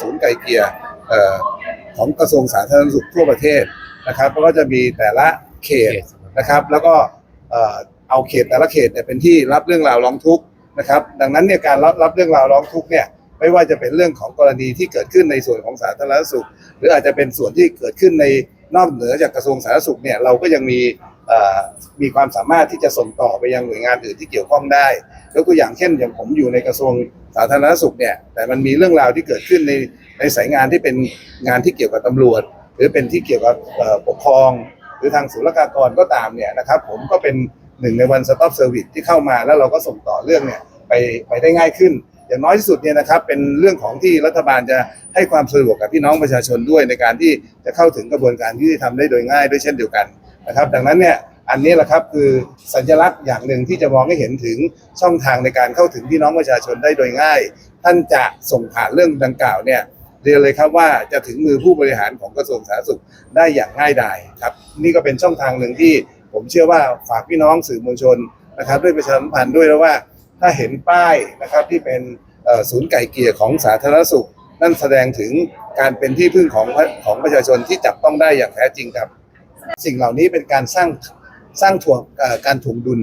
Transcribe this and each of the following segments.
ศูนย์ไก่เกียเอ่อของกระทรวงสาธารณสุขทั่วประเทศนะครับแล้วก็จะมีแต่ละเขตนะครับ แล้วก็เอาเขตแต่ละเขตเนี่ยเป็นที่รับเรื่องราวร้องทุกข์นะครับ ดังนั้นเนี่ยการรับรับเรื่องราวร้องทุกข์เนี่ยไม่ว่าจะเป็นเรื่องของกรณีที่เกิดขึ้นในส่วนของสาธารณสุข หรืออาจจะเป็นส่วนที่เกิดขึ้นในนอกเหนือจากกระทรวงสาธารณสุขเนี่ยเราก็ยังมี มีความสามารถที่จะส่งต่อไปยังหน่วยงานอื่นที่เกี่ยวข้องได้ยกตัวอย่างเช่น อย่างผมอยู่ในกระทรวงสาธารณสุขเนี่ย แต่มันมีเรื่องราวที่เกิดขึ้นในในสายงานที่เป็นงานที่เกี่ยวกับตำรวจ หรือเป็นที่เกี่ยวกับปกครอง หรือทางศุลกากรก็ตามเนี่ยนะครับ ผมก็เป็นหนึ่งในวันสต็อปเซอร์วิสที่เข้ามาแล้วเราก็ส่งต่อเรื่องเนี่ยไปไปได้ง่ายขึ้น อย่างน้อยที่สุดเนี่ยนะครับเป็นเรื่องของที่รัฐบาลจะให้ความสะดวกกับพี่น้องประชาชนด้วยในการที่จะเข้าถึงกระบวนการยุติธรรมได้โดยง่ายด้วยเช่นเดียวกัน นะครับ ดังนั้นเนี่ยอันนี้แหละครับคือสัญลักษณ์อย่างหนึ่งที่จะมองให้เห็นถึงช่องทางในการเข้าถึงพี่น้องประชาชนได้โดยง่าย ท่านจะส่งผ่านเรื่องดังกล่าวเนี่ยเรียนเลยครับว่าจะถึงมือผู้บริหารของกระทรวงสาธารณสุขได้อย่างง่ายดายครับนี่ก็เป็นช่องทางหนึ่งที่ผมเชื่อว่าฝากพี่น้องสื่อมวลชนนะครับ ด้วยประชาสัมพันธ์ด้วยแล้วว่า ถ้าเห็นป้ายนะครับที่เป็นศูนย์ไก่เกลี่ยของสาธารณสุข นั่นแสดงถึงการเป็นที่พึ่งของของประชาชนที่จับต้องได้อย่างแท้จริงครับ สิ่งเหล่านี้เป็นการสร้างสร้างถ่วงการถ่วงดุล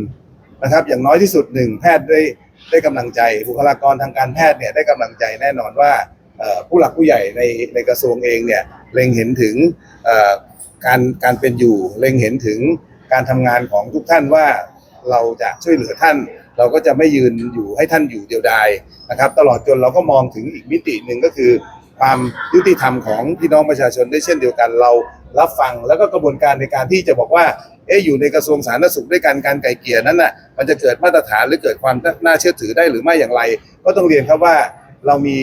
นะครับ อย่างน้อยที่สุดหนึ่งแพทย์ได้ได้กำลังใจบุคลากรทางการแพทย์เนี่ยได้กำลังใจแน่นอนว่าผู้หลักผู้ใหญ่ในในกระทรวงเองเนี่ยเล็งเห็นถึงการการเป็นอยู่ เล็งเห็นถึงการทำงานของทุกท่านว่าเราจะช่วยเหลือท่าน เราก็จะไม่ยืนอยู่ให้ท่านอยู่เดียวดายนะครับ ตลอดจนเราก็มองถึงอีกมิติหนึ่งก็คือ ความยุติธรรมของพี่น้องประชาชนได้เช่นเดียวกันเรา รับฟังแล้วก็กระบวนการในการที่จะบอกว่า เอ๊ะอยู่ในกระทรวงสาธารณสุขด้วยกันการไกลเกลี่ยนั้นน่ะมันจะเกิดมาตรฐานหรือเกิดความน่าเชื่อถือได้หรือไม่อย่างไร ก็ต้องเรียนครับว่าเรามี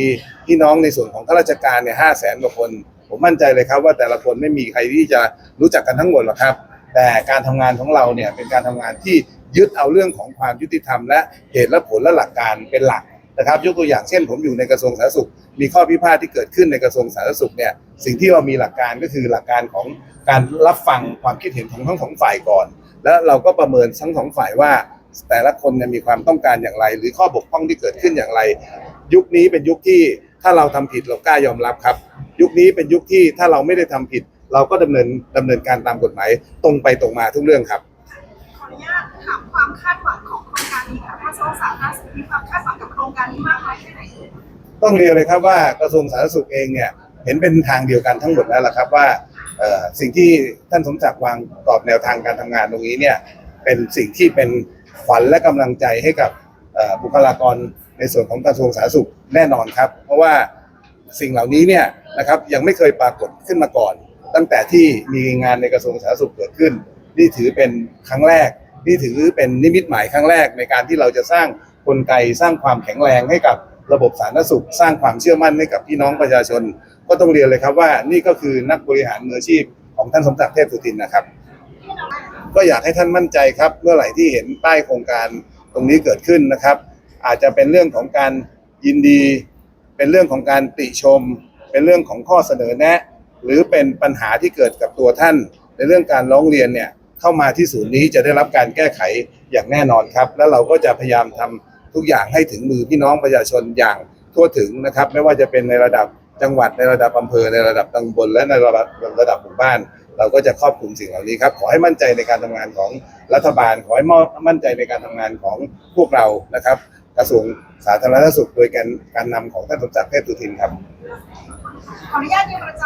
พี่น้องในส่วนของข้าราชการเนี่ยห้าแสนกว่าคน ผมมั่นใจเลยครับว่าแต่ละคนไม่มีใครที่จะรู้จักกันทั้งหมดหรอกครับ แต่การทำงานของเราเนี่ยเป็นการทำงานที่ยึดเอาเรื่องของความยุติธรรมและเหตุและผลและหลักการเป็นหลัก นะครับยกตัวอย่างเช่น ผมอยู่ในกระทรวงสาธารณสุข มีข้อพิพาทที่เกิดขึ้นในกระทรวงสาธารณสุขเนี่ยสิ่งที่เรามีหลักการก็คือหลักการของการรับฟังความคิดเห็นของทั้งสองฝ่ายก่อน แล้วเราก็ประเมินทั้งสองฝ่ายว่า แต่ละคนเนี่ยมีความต้องการอย่างไร หรือข้อบกพร่องที่เกิดขึ้นอย่างไร ยุคนี้เป็นยุคที่ถ้าเราทำผิดเรากล้ายอมรับครับ ยุคนี้เป็นยุคที่ถ้าเราไม่ได้ทำผิด เราก็ดำเนินดำเนินการตามกฎหมายตรงไปตรงมาทุกเรื่องครับขออนุญาตถามความคาดหวัง คะกระทรวงสาธารณสุขมีความคาดหวังกับโครงการนี้มากน้อยแค่ไหนต้องเรียนเลยครับว่ากระทรวงสาธารณสุขเองเนี่ยเห็นเป็นทางเดียวกันทั้งหมดแล้วล่ะครับว่าสิ่งที่ท่านสมศักดิ์วางกรอบแนวทางการทำงานตรงนี้เนี่ยเป็นสิ่งที่เป็นขวัญและกำลังใจให้กับบุคลากรในส่วนของกระทรวงสาธารณสุขแน่นอนครับ เพราะว่าสิ่งเหล่านี้เนี่ยนะครับยังไม่เคยปรากฏขึ้นมาก่อน ตั้งแต่ที่มีงานในกระทรวงสาธารณสุขเกิดขึ้น นี่ถือเป็นครั้งแรก นี่ถือเป็นนิมิตหมายครั้งแรกในการที่เราจะสร้างกลไกสร้างความแข็งแรงให้กับระบบสาธารณสุข สร้างความเชื่อมั่นให้กับพี่น้องประชาชน ก็ต้องเรียนเลยครับว่านี่ก็คือนักบริหารมืออาชีพของท่านสมศักดิ์เทพสุทินนะครับ ก็อยากให้ท่านมั่นใจครับ เมื่อไหร่ที่เห็นป้ายโครงการตรงนี้เกิดขึ้นนะครับ อาจจะเป็นเรื่องของการยินดี เป็นเรื่องของการติชม เป็นเรื่องของข้อเสนอแนะ หรือเป็นปัญหาที่เกิดกับตัวท่าน ในเรื่องการร้องเรียนเนี่ย เข้ามาที่ศูนย์นี้จะได้รับการแก้ไขอย่างแน่นอนครับ แล้วเราก็จะพยายามทำทุกอย่างให้ถึงมือพี่น้องประชาชนอย่างทั่วถึงนะครับ ไม่ว่าจะเป็นในระดับจังหวัดในระดับอำเภอในระดับตำบลและในระดับระดับหมู่บ้าน เราก็จะครอบคลุมสิ่งเหล่านี้ครับ ขอให้มั่นใจในการทำงานของรัฐบาล ขอให้มั่นใจในการทำงานของพวกเรานะครับกระทรวงสาธารณสุขโดยการการนำของท่านสมศักดิ์เทพสุทินครับขออนุญาตยืนประจำ